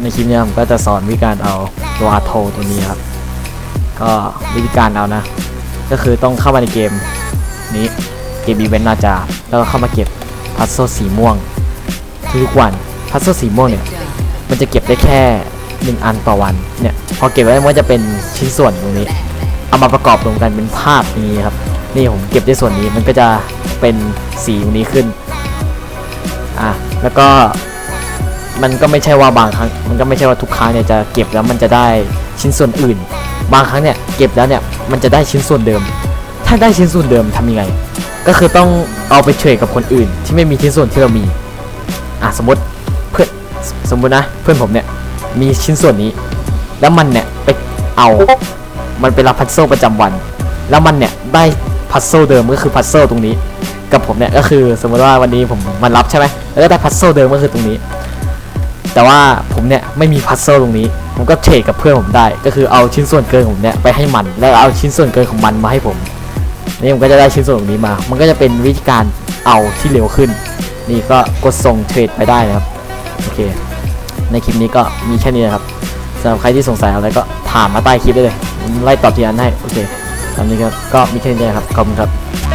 ในคลิปนี้ผมก็จะสอนวิธีการเอาตัวอาโทตัวนี้ครับ ก็วิธีการเอานะ ก็คือต้องเข้ามาในเกมนี้เกมอีเวนต์นาจาแล้วก็เข้ามาเก็บพัซโซสีม่วงทุกวันพัซโซสีม่วงเนี่ยมันจะเก็บได้แค่หนึ่งอันต่อวันเนี่ยพอเก็บไว้มันจะเป็นชิ้นส่วนตรงนี้ เอามาประกอบรวมกันเป็นภาพนี้ครับนี่ผมเก็บได้ส่วนนี้มันก็จะเป็นสีตรงนี้ขึ้นอะแล้วก็ มันก็ไม่ใช่ว่าบางครั้งมันก็ไม่ใช่ว่าทุกครั้งเนี่ยจะเก็บแล้วมันจะได้ชิ้นส่วนอื่น บางครั้งเนี่ยเก็บแล้วเนี่ยมันจะได้ชิ้นส่วนเดิม ถ้าได้ชิ้นส่วนเดิมทำยังไง ก็คือต้องเอาไปเทรดกับคนอื่น ที่ไม่มีชิ้นส่วนที่เรามีอะสมมติเพื่อนสมมตินะเพื่อนผมเนี่ยมีชิ้นส่วนนี้ แล้วมันเนี่ยไปเอามันไปรับพัซเซิลประจำวัน แล้วมันเนี่ยได้พัซเซิลเดิมก็คือพัซเซิลตรงนี้ กับผมเนี่ยก็คือสมมติว่าวันนี้ผมมันรับใช่ไหมแล้วก็ได้พัซเซิลเดิมก็คือตรงนี้ แต่ว่าผมเนี่ยไม่มีพัซเซิลตรงนี้ ผมก็เทรดกับเพื่อนผมได้ ก็คือเอาชิ้นส่วนเกินของผมเนี่ยไปให้มัน แล้วเอาชิ้นส่วนเกินของมันมาให้ผมนี่ผมก็จะได้ชิ้นส่วนตรงนี้มา มันก็จะเป็นวิธีการเอาที่เร็วขึ้น นี่ก็กดส่งเทรดไปได้นะครับ โอเค ในคลิปนี้ก็มีแค่นี้นะครับสำหรับใครที่สงสัยอะไรก็ถามมาใต้คลิปได้เลย ไล่ตอบทีอันให้ โอเคตามนี้ครับ ก็มีแค่นี้นครับ ขอบคุณครับ